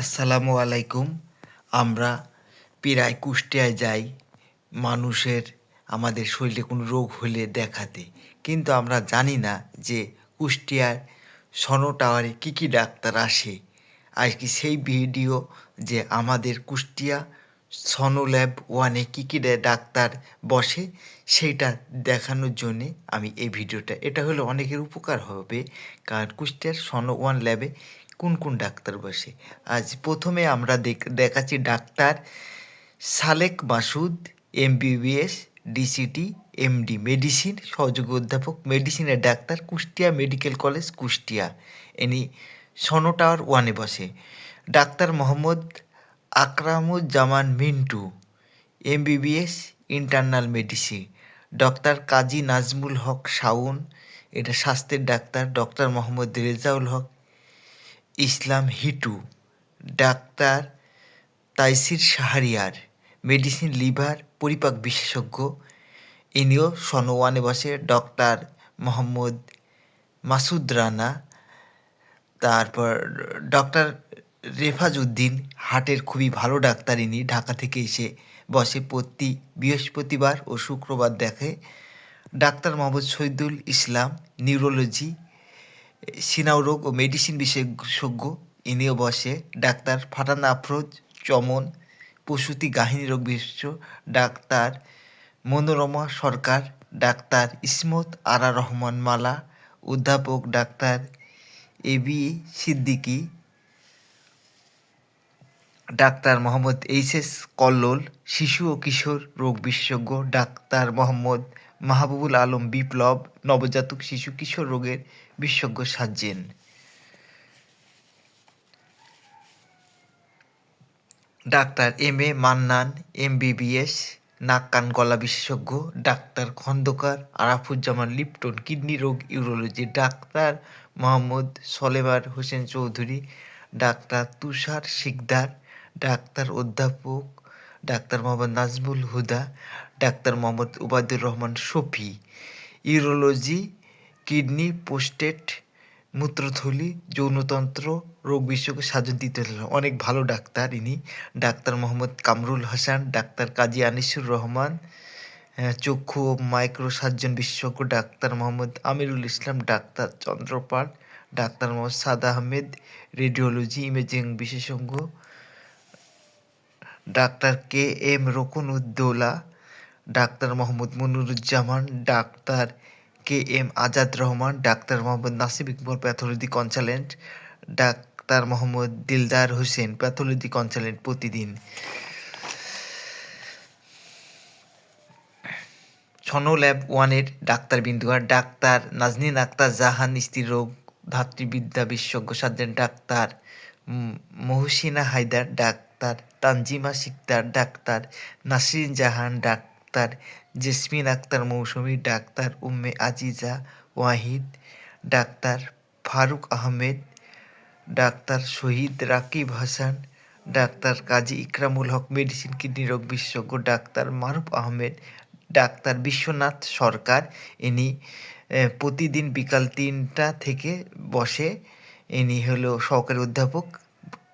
আসসালামু আলাইকুম। আমরা প্রায় কুষ্টিয়ায় যাই, মানুষের, আমাদের শরীরে কোনো রোগ হলে দেখাতে। কিন্তু আমরা জানি না যে কুষ্টিয়ার সনো টাওয়ারে কী কী ডাক্তার আসে। আজ কি সেই ভিডিও যে আমাদের কুষ্টিয়া সনো ল্যাব ওয়ানে কী কী ডাক্তার বসে, সেইটা দেখানোর জন্যে আমি এই ভিডিওটা এটা হলে অনেকের উপকার হবে। কারণ কুষ্টিয়ার সনো ওয়ান ল্যাবে কোন কোন ডাক্তার বসে? আজ প্রথমে আমরা দেখ- দেখাচ্ছি doctor Salek Masud, MBBS, DCT, MD medicine, সহযোগী অধ্যাপক, মেডিসিনের ডাক্তার, কুষ্টিয়া মেডিকেল কলেজ, কুষ্টিয়া। ইনি সনো টাওয়ার ওয়ানে বসে। Doctor Mohammad Akramuzzaman Mintu, MBBS, internal medicine doctor Kazi Nazmul Haque Shaon এটা স্বাস্থ্যের ডাক্তার, ডক্টর মোহাম্মদ রেজাউল হক ইসলাম হিটু, ডাক্তার তাইসির শাহরিয়ার, মেডিসিন লিভার পরিপাক বিশেষজ্ঞ। ইনিও সনোয়ানে বসে ডক্টর মোহাম্মদ মাসুদ রানা। তারপর ডক্টর রেফাজ উদ্দিন হার্টের খুবই ভালো ডাক্তার ইনি। ঢাকা থেকে এসে বসে প্রতি বৃহস্পতিবার ও শুক্রবার দেখে। ডাক্তার মোহাম্মদ শহীদুল ইসলাম, নিউরোলজি সিনাও রোগ ও মেডিসিন বিশেষজ্ঞ ইনিও বসে ডাক্তার ফারহান আফরোজ, চমন, প্রসূতি গাহিনী রোগ বিশেষজ্ঞ ডাক্তার মনোরমা সরকার, ডাক্তার ইসমত আরা রহমান মালা, অধ্যাপক ডাক্তার এবি সিদ্দিকী, ডাক্তার মোহাম্মদ এইচ এস কল্লোল, শিশু ও কিশোর রোগ বিশেষজ্ঞ ডাক্তার মোহাম্মদ মাহবুবুল আলম বিপ্লব, নবজাতক শিশু কিশোর রোগের বিশেষজ্ঞ সাজ্জেন। ডাক্তার এম এ মান্নান এমবিবিএস নাক কান গলা বিশেষজ্ঞ, ডাক্তার খন্দকার, আরাফুজ্জামান লিপ্টন, কিডনি রোগ ইউরোলজি, ডাক্তার মোহাম্মদ সলেমার হোসেন চৌধুরী, ডাক্তার তুষার শিকদার, ডাক্তার অধ্যাপক, ডাক্তার Mohammad Nazmul Huda doctor Mohammad Ubaidur Rahman Shafi urology, kidney prostate মূত্রথলি, যৌনতন্ত্র, রোগ বিশেষজ্ঞ সাজন দিতে অনেক ভালো ডাক্তার ইনি। ডাক্তার মোহাম্মদ কামরুল হাসান, ডাক্তার কাজী আনিসুর রহমান চক্ষু ও মাইক্রো সার্জন বিশেষজ্ঞ ডাক্তার মোহাম্মদ আমিরুল ইসলাম, ডাক্তার চন্দ্রপাল, ডাক্তার মোহাম্মদ সাদা আহমেদ, রেডিওলজি, ইমেজিং বিশেষজ্ঞ, ডাক্তার কে এম রকুন উদ্দৌলা ডাক্তার মোহাম্মদ মনিরুজ্জামান, ডাক্তার কে এম আজাদ রহমান, ডাক্তার মোহাম্মদ নাসিব ইকবল, প্যাথোলজি কনসালেন্ট ডাক্তার মোহাম্মদ দিলদার হোসেন, প্যাথোলজি কনসালেন্ট প্রতিদিন। ছনো ল্যাব ওয়ানের ডাক্তার বিন্দুয়ার, ডাক্তার নাজনীন আক্তার জাহান স্ত্রী রোগ ধাত্রীবিদ্যা বিশেষজ্ঞ সার্জন, ডাক্তার মহসিনা হায়দার, ডাক্তার তানজিমা সিকদার ডাক্তার নাসরিন জাহান, ডাক্তার জেসমিন আক্তার মৌসুমী, ডাক্তার উম্মে আজিজা ওয়াহিদ, ডাক্তার ফারুক আহমেদ, ডাক্তার শহীদ রাকিব হাসান, ডাক্তার কাজী ইকরামুল হক মেডিসিন কিডনি রোগ বিশেষজ্ঞ ডাক্তার মারুফ আহমেদ, ডাক্তার বিশ্বনাথ সরকার। ইনি প্রতিদিন বিকাল তিনটা থেকে বসে ইনি হলো সহকারী অধ্যাপক।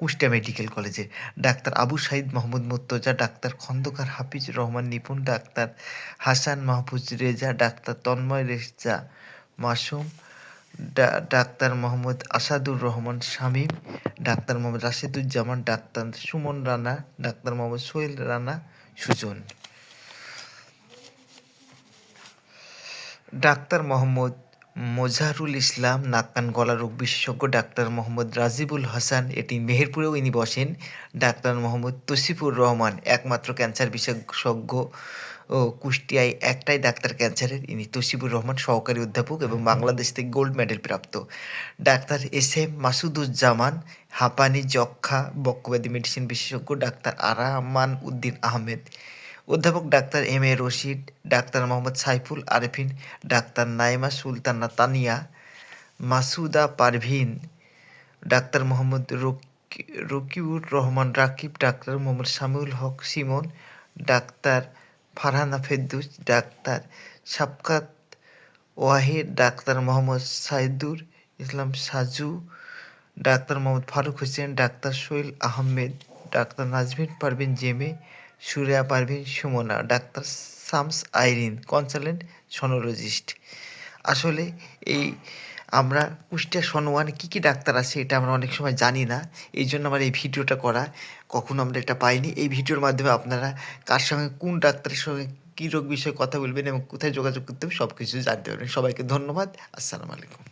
কুষ্টিয়া মেডিকেল কলেজে। ডাক্তার আবু সাইদ মোহাম্মদ মুর্তজা, ডাক্তার খন্দকার হাফিজ রহমান নিপুণ, ডাক্তার হাসান মাহফুজ রেজা, ডাক্তার তন্ময় রেজা মাসুম ডাক্তার মোহাম্মদ আসাদুর রহমান শামীম, ডাক্তার মোহাম্মদ রাশেদুজ্জামান, ডাক্তার সুমন রানা, ডাক্তার মোহাম্মদ সোহেল রানা সুজন। ডাক্তার মোহাম্মদ মোজাহারুল ইসলাম নাক কান গলা রোগ বিশেষজ্ঞ ডাক্তার মোহাম্মদ রাজিবুল হাসান, এটি মেহেরপুরেও ইনি বসেন। ডাক্তার মোহাম্মদ তসিফুর রহমান, একমাত্র ক্যান্সার বিশেষজ্ঞ ও কুষ্টিয়ায় একটাই ডাক্তার ক্যান্সারের। ইনি তসিফুর রহমান সহকারী অধ্যাপক এবং বাংলাদেশ থেকে গোল্ড মেডেল প্রাপ্ত। ডাক্তার এস এম মাসুদুজ্জামান, হাঁপানি যক্ষা বক্ষব্যাধি মেডিসিন বিশেষজ্ঞ ডাক্তার আরামান উদ্দিন আহমেদ। অধ্যাপক ডাক্তার এম এ রশিদ, ডাক্তার মোহাম্মদ সাইফুল আরেফিন, ডাক্তার নাইমা সুলতানা তানিয়া, মাসুদা পারভিন, ডাক্তার মোহাম্মদ রকি- রকিউর রহমান রাকিব, ডাক্তার মোহাম্মদ শামিউল হক সিমন ডাক্তার ফারহানা ফেদ্দুস ডাক্তার সাবকাত ওয়াহিদ, ডাক্তার মোহাম্মদ সাইদুর ইসলাম সাজু, ডাক্তার মোহাম্মদ ফারুক হোসেন, ডাক্তার সোহেল আহমেদ, ডাক্তার নাজমিন পারভিন জেমে সুরিয়া পারভিন, সুমনা, ডাক্তার সামস আইরিন, কনসালটেন্ট সনোলজিস্ট। আসলে এই আমরা কুষ্টিয়া সনোয়ানে কী কী ডাক্তার আছে এটা আমরা অনেক সময় জানি না। এই জন্য আমার এই ভিডিওটা করা। কখনো আমরা এটা পাইনি। এই ভিডিওর মাধ্যমে আপনারা কার সঙ্গে, কোন ডাক্তারের সঙ্গে, কী রোগ বিষয়ে কথা বলবেন এবং কোথায় যোগাযোগ করতে হবে সব কিছু জানতে পারবেন। সবাইকে ধন্যবাদ। আসসালামু আলাইকুম।